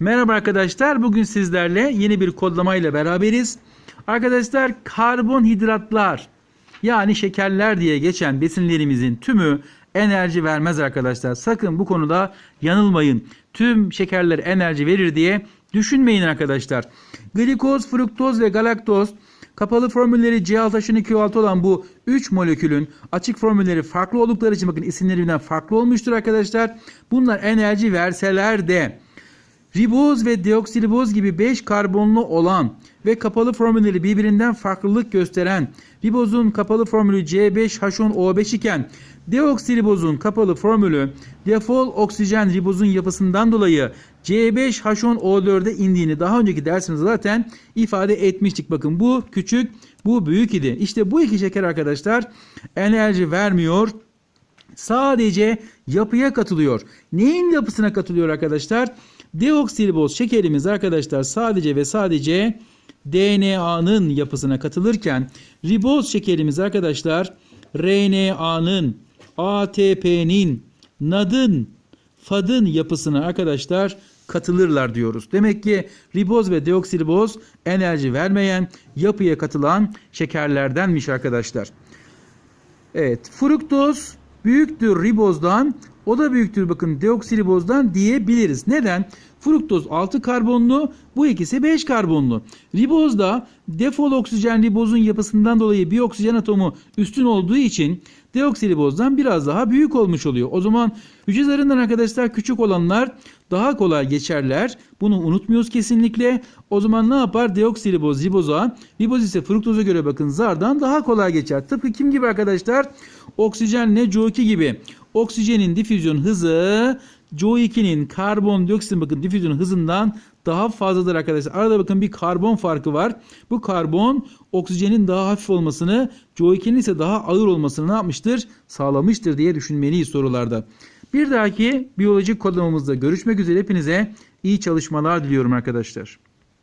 Merhaba arkadaşlar. Bugün sizlerle yeni bir kodlamayla beraberiz. Arkadaşlar karbonhidratlar yani şekerler diye geçen besinlerimizin tümü enerji vermez arkadaşlar. Sakın bu konuda yanılmayın. Tüm şekerler enerji verir diye düşünmeyin arkadaşlar. Glikoz, fruktoz ve galaktoz Kapalı formülleri C6H12O6 olan bu 3 molekülün açık formülleri farklı oldukları için bakın isimleri birbirinden farklı olmuştur arkadaşlar. Bunlar enerji verseler de riboz ve deoksiriboz gibi 5 karbonlu olan ve kapalı formülleri birbirinden farklılık gösteren ribozun kapalı formülü C5H10O5 iken deoksiribozun kapalı formülü defol oksijen ribozun yapısından dolayı C5H10O4'e indiğini daha önceki dersimizde zaten ifade etmiştik. Bakın bu küçük, bu büyük idi. İşte bu iki şeker arkadaşlar enerji vermiyor. Sadece yapıya katılıyor. Neyin yapısına katılıyor arkadaşlar? Deoksiriboz şekerimiz arkadaşlar sadece ve sadece DNA'nın yapısına katılırken riboz şekerimiz arkadaşlar RNA'nın, ATP'nin, NAD'ın, FAD'ın yapısına arkadaşlar katılırlar diyoruz. Demek ki riboz ve deoksiriboz enerji vermeyen yapıya katılan şekerlerdenmiş arkadaşlar. Evet, fruktoz büyüktür ribozdan, o da büyüktür bakın deoksiribozdan diyebiliriz. Neden? Fruktoz 6 karbonlu, bu ikisi 5 karbonlu. Ribozda defol oksijen ribozun yapısından dolayı bir oksijen atomu üstün olduğu için deoksiribozdan biraz daha büyük olmuş oluyor. O zaman hücre zarından arkadaşlar küçük olanlar daha kolay geçerler. Bunu unutmuyoruz kesinlikle. O zaman ne yapar? Deoksiriboz riboza, riboz ise fruktoza göre bakın zardan daha kolay geçer. Tıpkı kim gibi arkadaşlar? Oksijenle CO2 gibi. Oksijenin difüzyon hızı CO2'nin karbondioksitin bakın difüzyon hızından daha fazladır arkadaşlar. Arada bakın bir karbon farkı var. Bu karbon oksijenin daha hafif olmasını, CO2'nin ise daha ağır olmasını ne yapmıştır? Sağlamıştır diye düşünmeliyiz sorularda. Bir dahaki biyolojik kodlamamızda görüşmek üzere hepinize iyi çalışmalar diliyorum arkadaşlar.